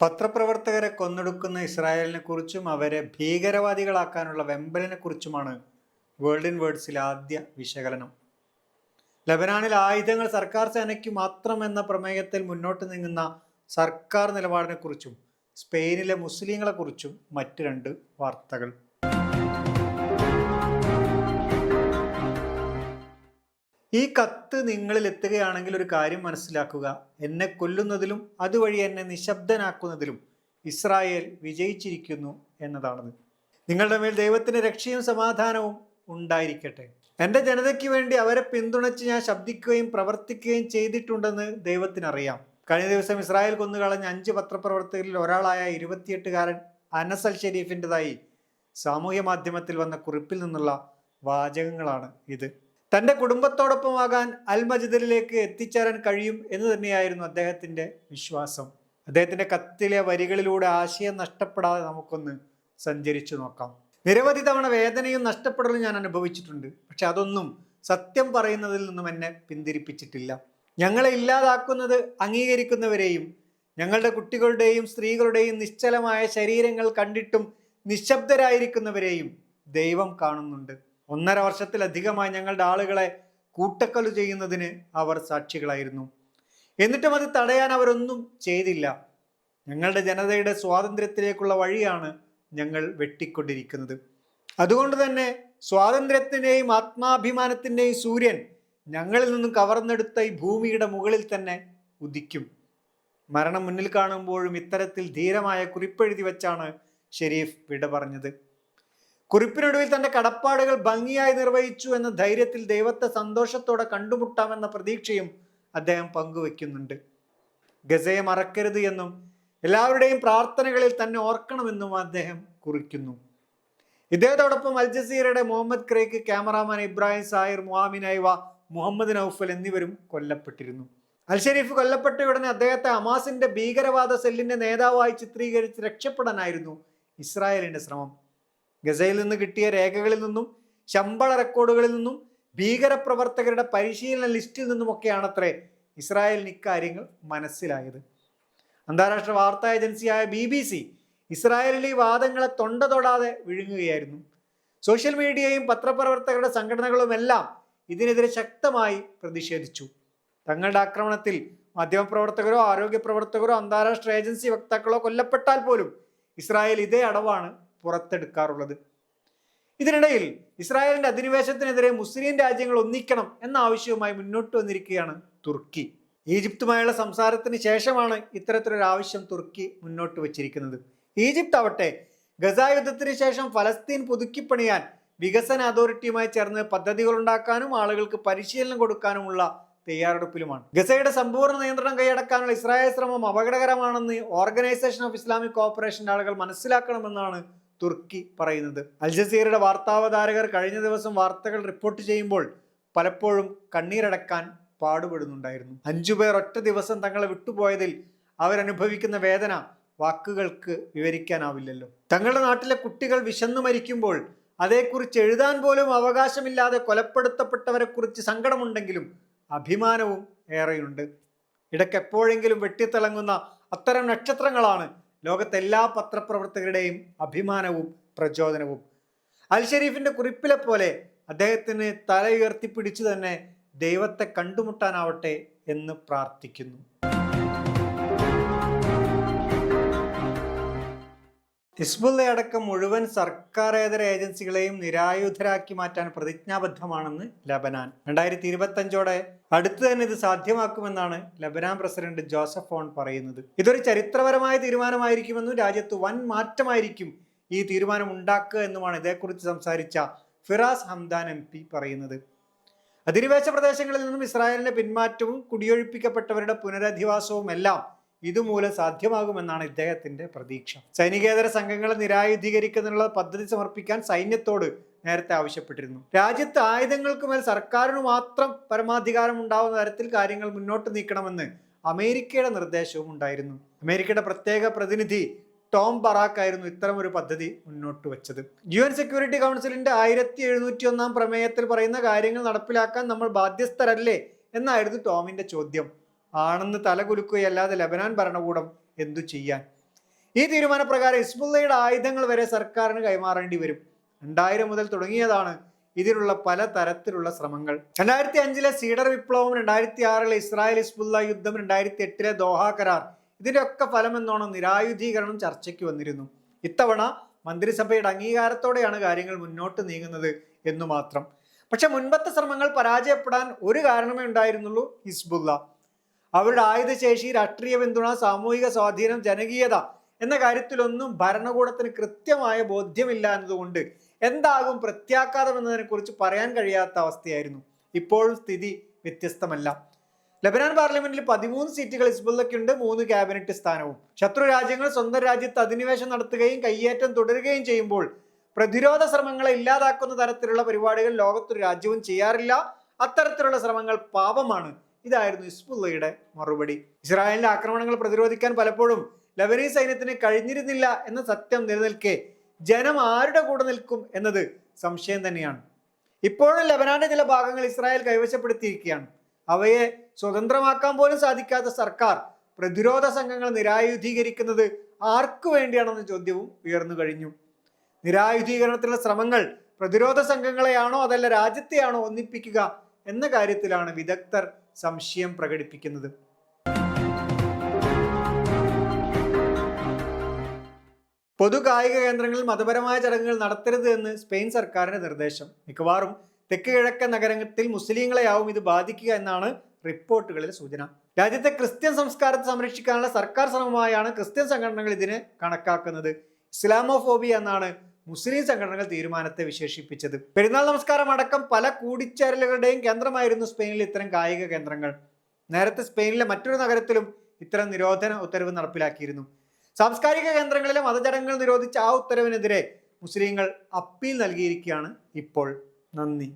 പത്രപ്രവർത്തകരെ കൊന്നൊടുക്കുന്ന ഇസ്രായേലിനെ കുറിച്ചും അവരെ ഭീകരവാദികളാക്കാനുള്ള വെമ്പലിനെ കുറിച്ചുമാണ് വേൾഡ് ഇൻ വേർഡ്സിലെ ആദ്യ വിശകലനം. ലബനാനിൽ ആയുധങ്ങൾ സർക്കാർ സേനയ്ക്ക് മാത്രം എന്ന പ്രമേയത്തിൽ മുന്നോട്ട് നീങ്ങുന്ന സർക്കാർ നിലപാടിനെക്കുറിച്ചും സ്പെയിനിലെ മുസ്ലിങ്ങളെക്കുറിച്ചും മറ്റു രണ്ട് വാർത്തകൾ. ഈ കത്ത് നിങ്ങളിൽ എത്തുകയാണെങ്കിൽ ഒരു കാര്യം മനസ്സിലാക്കുക. എന്നെ കൊല്ലുന്നതിലും അതുവഴി എന്നെ നിശബ്ദനാക്കുന്നതിലും ഇസ്രായേൽ വിജയിച്ചിരിക്കുന്നു എന്നതാണത്. നിങ്ങളുടെ മേൽ ദൈവത്തിന്റെ രക്ഷയും സമാധാനവും ഉണ്ടായിരിക്കട്ടെ. എന്റെ ജനതയ്ക്ക് വേണ്ടി അവരെ പിന്തുണച്ച് ഞാൻ ശബ്ദിക്കുകയും പ്രവർത്തിക്കുകയും ചെയ്തിട്ടുണ്ടെന്ന് ദൈവത്തിനറിയാം. കഴിഞ്ഞ ദിവസം ഇസ്രായേൽ കൊന്നുകളഞ്ഞ അഞ്ച് പത്രപ്രവർത്തകരിൽ ഒരാളായ ഇരുപത്തിയെട്ടുകാരൻ അനസ് അൽ ഷെരീഫിന്റെതായി സാമൂഹ്യ മാധ്യമത്തിൽ വന്ന കുറിപ്പിൽ നിന്നുള്ള വാചകങ്ങളാണ് ഇത്. തന്റെ കുടുംബത്തോടൊപ്പമാകാൻ അൽ മജിദലിലേക്ക് എത്തിച്ചേരാൻ കഴിയും എന്ന് തന്നെയായിരുന്നു അദ്ദേഹത്തിന്റെ വിശ്വാസം. അദ്ദേഹത്തിന്റെ കത്തിലെ വരികളിലൂടെ ആശയം നഷ്ടപ്പെടാതെ നമുക്കൊന്ന് സഞ്ചരിച്ചു നോക്കാം. നിരവധി തവണ വേദനയും നഷ്ടപ്പെടലും ഞാൻ അനുഭവിച്ചിട്ടുണ്ട്. പക്ഷെ അതൊന്നും സത്യം പറയുന്നതിൽ നിന്നും എന്നെ പിന്തിരിപ്പിച്ചിട്ടില്ല. ഞങ്ങളെ ഇല്ലാതാക്കുന്നത് അംഗീകരിക്കുന്നവരെയും ഞങ്ങളുടെ കുട്ടികളുടെയും സ്ത്രീകളുടെയും നിശ്ചലമായ ശരീരങ്ങൾ കണ്ടിട്ടും നിശബ്ദരായിരിക്കുന്നവരെയും ദൈവം കാണുന്നുണ്ട്. ഒന്നര വർഷത്തിലധികമായി ഞങ്ങളുടെ ആളുകളെ കൂട്ടക്കൊല ചെയ്യുന്നതിന് അവർ സാക്ഷികളായിരുന്നു. എന്നിട്ടും അത് തടയാൻ അവരൊന്നും ചെയ്തില്ല. ഞങ്ങളുടെ ജനതയുടെ സ്വാതന്ത്ര്യത്തിലേക്കുള്ള വഴിയാണ് ഞങ്ങൾ വെട്ടിക്കൊണ്ടിരിക്കുന്നത്. അതുകൊണ്ട് തന്നെ സ്വാതന്ത്ര്യത്തിന്റെയും ആത്മാഭിമാനത്തിന്റെയും സൂര്യൻ ഞങ്ങളിൽ നിന്നും കവർന്നെടുത്ത ഈ ഭൂമിയുടെ മുകളിൽ തന്നെ ഉദിക്കും. മരണം മുന്നിൽ കാണുമ്പോഴും ഇത്തരത്തിൽ ധീരമായ കുറിപ്പെഴുതി വെച്ചാണ് ഷെരീഫ് വിട പറഞ്ഞത്. കുറിപ്പിനൊടുവിൽ തന്റെ കടപ്പാടുകൾ ഭംഗിയായി നിർവഹിച്ചു എന്ന ധൈര്യത്തിൽ ദൈവത്തെ സന്തോഷത്തോടെ കണ്ടുമുട്ടാമെന്ന പ്രതീക്ഷയും അദ്ദേഹം പങ്കുവെക്കുന്നുണ്ട്. ഗസയെ മറക്കരുത് എന്നും എല്ലാവരുടെയും പ്രാർത്ഥനകളിൽ തന്നെ ഓർക്കണമെന്നും അദ്ദേഹം കുറിക്കുന്നു. ഇദ്ദേഹത്തോടൊപ്പം അൽ ജസീറയുടെ Mohammed Qreiqeh cameraman Ibrahim Zaher Moamen Aliwa Mohammed Noufal എന്നിവരും കൊല്ലപ്പെട്ടിരുന്നു. അൽ ഷെരീഫ് കൊല്ലപ്പെട്ട ഉടനെ അദ്ദേഹത്തെ അമാസിന്റെ ഭീകരവാദ സെല്ലിന്റെ നേതാവായി ചിത്രീകരിച്ച് രക്ഷപ്പെടാനായിരുന്നു ഇസ്രായേലിന്റെ ശ്രമം. ഗസയിൽ നിന്ന് കിട്ടിയ രേഖകളിൽ നിന്നും ശമ്പള റെക്കോർഡുകളിൽ നിന്നും ഭീകരപ്രവർത്തകരുടെ പരിശീലന ലിസ്റ്റിൽ നിന്നുമൊക്കെയാണത്രേ ഇസ്രായേലിന് ഇക്കാര്യങ്ങൾ മനസ്സിലായത്. അന്താരാഷ്ട്ര വാർത്താ ഏജൻസിയായ ബി ബി സി ഇസ്രായേലിലെ ഈ വാദങ്ങളെ തൊണ്ട തൊടാതെ വിഴുങ്ങുകയായിരുന്നു. സോഷ്യൽ മീഡിയയും പത്രപ്രവർത്തകരുടെ സംഘടനകളുമെല്ലാം ഇതിനെതിരെ ശക്തമായി പ്രതിഷേധിച്ചു. തങ്ങളുടെ ആക്രമണത്തിൽ മാധ്യമപ്രവർത്തകരോ ആരോഗ്യ പ്രവർത്തകരോ അന്താരാഷ്ട്ര ഏജൻസി വക്താക്കളോ കൊല്ലപ്പെട്ടാൽ പോലും ഇസ്രായേൽ ഇതേ അടവാണ് പുറത്തെടുക്കാറുള്ളത്. ഇതിനിടയിൽ ഇസ്രായേലിന്റെ അധിനിവേശത്തിനെതിരെ മുസ്ലിം രാജ്യങ്ങൾ ഒന്നിക്കണം എന്ന ആവശ്യവുമായി മുന്നോട്ട് വന്നിരിക്കുകയാണ് തുർക്കി. ഈജിപ്തുമായുള്ള സംസാരത്തിന് ശേഷമാണ് ഇത്തരത്തിലൊരു ആവശ്യം തുർക്കി മുന്നോട്ട് വച്ചിരിക്കുന്നത്. ഈജിപ്ത് ആവട്ടെ ഗസ യുദ്ധത്തിന് ശേഷം ഫലസ്തീൻ പുതുക്കിപ്പണിയാൻ വികസന അതോറിറ്റിയുമായി ചേർന്ന് പദ്ധതികൾ ഉണ്ടാക്കാനും ആളുകൾക്ക് പരിശീലനം കൊടുക്കാനുമുള്ള തയ്യാറെടുപ്പിലുമാണ്. ഗസയുടെ സമ്പൂർണ നിയന്ത്രണം കൈയടക്കാനുള്ള ഇസ്രായേൽ ശ്രമം അപകടകരമാണെന്ന് ഓർഗനൈസേഷൻ ഓഫ് ഇസ്ലാമിക് കോപ്പറേഷന്റെ ആളുകൾ മനസ്സിലാക്കണമെന്നാണ് തുർക്കി പറയുന്നത്. അൽ ജസീറയുടെ വാർത്താവതാരകർ കഴിഞ്ഞ ദിവസം വാർത്തകൾ റിപ്പോർട്ട് ചെയ്യുമ്പോൾ പലപ്പോഴും കണ്ണീരടക്കാൻ പാടുപെടുന്നുണ്ടായിരുന്നു. അഞ്ചു പേർ ഒറ്റ ദിവസം തങ്ങളെ വിട്ടുപോയതിൽ അവരനുഭവിക്കുന്ന വേദന വാക്കുകൾക്ക് വിവരിക്കാനാവില്ലല്ലോ. തങ്ങളുടെ നാട്ടിലെ കുട്ടികൾ വിശന്നു മരിക്കുമ്പോൾ അതേക്കുറിച്ച് എഴുതാൻ പോലും അവകാശമില്ലാതെ കൊലപ്പെടുത്തപ്പെട്ടവരെ കുറിച്ച് സങ്കടമുണ്ടെങ്കിലും അഭിമാനവും ഏറെയുണ്ട്. ഇടയ്ക്ക് എപ്പോഴെങ്കിലും വെട്ടിത്തിളങ്ങുന്ന അത്തരം നക്ഷത്രങ്ങളാണ് ലോകത്തെ എല്ലാ പത്രപ്രവർത്തകരുടെയും അഭിമാനവും പ്രചോദനവും. അൽ ഷരീഫിന്റെ കുറിപ്പിലെ പോലെ അദ്ദേഹത്തിന് തല ഉയർത്തിപ്പിടിച്ചു തന്നെ ദൈവത്തെ കണ്ടുമുട്ടാനാവട്ടെ എന്ന് പ്രാർത്ഥിക്കുന്നു. ഹിസ്ബുള്ള അടക്കം മുഴുവൻ സർക്കാരേതര ഏജൻസികളെയും നിരായുധരാക്കി മാറ്റാൻ പ്രതിജ്ഞാബദ്ധമാണെന്ന് ലബനാൻ. രണ്ടായിരത്തി ഇരുപത്തഞ്ചോടെ അടുത്ത് തന്നെ ഇത് സാധ്യമാക്കുമെന്നാണ് ലബനാൻ പ്രസിഡന്റ് ജോസഫ് ഓൺ പറയുന്നത്. ഇതൊരു ചരിത്രപരമായ തീരുമാനമായിരിക്കുമെന്നും രാജ്യത്ത് വൻ മാറ്റമായിരിക്കും ഈ തീരുമാനം ഉണ്ടാക്കുക എന്നുമാണ് ഇതേക്കുറിച്ച് സംസാരിച്ച ഫിറാസ് ഹംദാൻ എം പി പറയുന്നത്. അധിനിവേശ പ്രദേശങ്ങളിൽ നിന്നും ഇസ്രായേലിന്റെ പിന്മാറ്റവും കുടിയൊഴിപ്പിക്കപ്പെട്ടവരുടെ പുനരധിവാസവും എല്ലാം ഇതുമൂലം സാധ്യമാകുമെന്നാണ് ഇദ്ദേഹത്തിന്റെ പ്രതീക്ഷ. സൈനികേതര സംഘങ്ങളെ നിരായുധീകരിക്കുന്നതിനുള്ള പദ്ധതി സമർപ്പിക്കാൻ സൈന്യത്തോട് നേരത്തെ ആവശ്യപ്പെട്ടിരുന്നു. രാജ്യത്ത് ആയുധങ്ങൾക്ക് മേൽ സർക്കാരിന് മാത്രം പരമാധികാരം ഉണ്ടാവുന്ന തരത്തിൽ കാര്യങ്ങൾ മുന്നോട്ട് നീക്കണമെന്ന് അമേരിക്കയുടെ നിർദ്ദേശവും ഉണ്ടായിരുന്നു. അമേരിക്കയുടെ പ്രത്യേക പ്രതിനിധി ടോം ബറാക്ക് ആയിരുന്നു ഇത്തരം ഒരു പദ്ധതി മുന്നോട്ട് വെച്ചത്. യു എൻ സെക്യൂരിറ്റി കൗൺസിലിന്റെ ആയിരത്തി എഴുന്നൂറ്റി ഒന്നാം പ്രമേയത്തിൽ പറയുന്ന കാര്യങ്ങൾ നടപ്പിലാക്കാൻ നമ്മൾ ബാധ്യസ്ഥരല്ലേ എന്നായിരുന്നു ടോമിന്റെ ചോദ്യം. ആണെന്ന് തലകുലുക്കുകയല്ലാതെ ലബനാൻ ഭരണകൂടം എന്തു ചെയ്യാൻ? ഈ തീരുമാനപ്രകാരം ഹിസ്ബുള്ളയുടെ ആയുധങ്ങൾ വരെ സർക്കാരിന് കൈമാറേണ്ടി വരും. രണ്ടായിരം മുതൽ തുടങ്ങിയതാണ് ഇതിലുള്ള പല തരത്തിലുള്ള ശ്രമങ്ങൾ. രണ്ടായിരത്തി അഞ്ചിലെ സീഡർ വിപ്ലവം രണ്ടായിരത്തി ആറിലെ ഇസ്രായേൽ ഹിസ്ബുള്ള യുദ്ധം രണ്ടായിരത്തി എട്ടിലെ ദോഹ കരാർ ഇതിന്റെയൊക്കെ ഫലം എന്നോണം നിരായുധീകരണം ചർച്ചയ്ക്ക് വന്നിരുന്നു. ഇത്തവണ മന്ത്രിസഭയുടെ അംഗീകാരത്തോടെയാണ് കാര്യങ്ങൾ മുന്നോട്ട് നീങ്ങുന്നത് എന്നു മാത്രം. പക്ഷെ മുൻപത്തെ ശ്രമങ്ങൾ പരാജയപ്പെടാൻ ഒരു കാരണമേ ഉണ്ടായിരുന്നുള്ളൂ ഹിസ്ബുള്ള. അവരുടെ ആയുധശേഷി രാഷ്ട്രീയ പിന്തുണ സാമൂഹിക സ്വാധീനം ജനകീയത എന്ന കാര്യത്തിലൊന്നും ഭരണകൂടത്തിന് കൃത്യമായ ബോധ്യമില്ല എന്നതുകൊണ്ട് എന്താകും പ്രത്യാഘാതം എന്നതിനെ കുറിച്ച് പറയാൻ കഴിയാത്ത അവസ്ഥയായിരുന്നു. ഇപ്പോഴും സ്ഥിതി വ്യത്യസ്തമല്ല. ലബനാൻ പാർലമെന്റിൽ പതിമൂന്ന് സീറ്റുകൾ ഹിസ്ബുള്ളക്കുണ്ട് മൂന്ന് ക്യാബിനറ്റ് സ്ഥാനവും. ശത്രു രാജ്യങ്ങൾ സ്വന്തം രാജ്യത്ത് അധിനിവേശം നടത്തുകയും കയ്യേറ്റം തുടരുകയും ചെയ്യുമ്പോൾ പ്രതിരോധ ശ്രമങ്ങളെ ഇല്ലാതാക്കുന്ന തരത്തിലുള്ള പരിപാടികൾ ലോകത്തൊരു രാജ്യവും ചെയ്യാറില്ല. അത്തരത്തിലുള്ള ശ്രമങ്ങൾ പാപമാണ്. ഇതായിരുന്നു ഇസ്ബുള്ളയുടെ മറുപടി. ഇസ്രായേലിന്റെ ആക്രമണങ്ങൾ പ്രതിരോധിക്കാൻ പലപ്പോഴും ലബനീസ് സൈന്യത്തിന് കഴിഞ്ഞിരുന്നില്ല എന്ന സത്യം നിലനിൽക്കെ ജനം ആരുടെ കൂടെ നിൽക്കും എന്നത് സംശയം തന്നെയാണ്. ഇപ്പോഴും ലബനാന്റെ ചില ഭാഗങ്ങൾ ഇസ്രായേൽ കൈവശപ്പെടുത്തിയിരിക്കുകയാണ്. അവയെ സ്വതന്ത്രമാക്കാൻ പോലും സാധിക്കാത്ത സർക്കാർ പ്രതിരോധ സംഘങ്ങൾ നിരായുധീകരിക്കുന്നത് ആർക്കു വേണ്ടിയാണെന്ന ചോദ്യവും ഉയർന്നു കഴിഞ്ഞു. നിരായുധീകരണത്തിലുള്ള ശ്രമങ്ങൾ പ്രതിരോധ സംഘങ്ങളെയാണോ അതല്ല രാജ്യത്തെയാണോ ഒന്നിപ്പിക്കുക എന്ന കാര്യത്തിലാണ് വിദഗ്ധർ സംശയം പ്രകടിപ്പിക്കുന്നത്. പൊതു കായിക കേന്ദ്രങ്ങളിൽ മതപരമായ ചടങ്ങുകൾ നടത്തരുത് എന്ന് സ്പെയിൻ സർക്കാരിന്റെ നിർദ്ദേശം. മിക്കവാറും തെക്ക് കിഴക്കൻ നഗരത്തിൽ മുസ്ലിങ്ങളെയാവും ഇത് ബാധിക്കുക എന്നാണ് റിപ്പോർട്ടുകളിലെ സൂചന. രാജ്യത്തെ ക്രിസ്ത്യൻ സംസ്കാരത്തെ സംരക്ഷിക്കാനുള്ള സർക്കാർ ശ്രമമായാണ് ക്രിസ്ത്യൻ സംഘടനകൾ ഇതിനെ കണക്കാക്കുന്നത്. ഇസ്ലാമോഫോബിയ എന്നാണ് മുസ്ലിം സംഘടനകൾ തീരുമാനത്തെ വിശേഷിപ്പിച്ചത്. പെരുന്നാൾ നമസ്കാരം അടക്കം പല കൂടിച്ചേരലുകളുടെയും കേന്ദ്രമായിരുന്നു സ്പെയിനിൽ ഇത്തരം കായിക കേന്ദ്രങ്ങൾ. നേരത്തെ സ്പെയിനിലെ മറ്റൊരു നഗരത്തിലും ഇത്തരം നിരോധന ഉത്തരവ് നടപ്പിലാക്കിയിരുന്നു. സാംസ്കാരിക കേന്ദ്രങ്ങളിലെ മതചടങ്ങുകൾ നിരോധിച്ച ആ ഉത്തരവിനെതിരെ മുസ്ലിങ്ങൾ അപ്പീൽ നൽകിയിരിക്കുകയാണ് ഇപ്പോൾ. നന്ദി.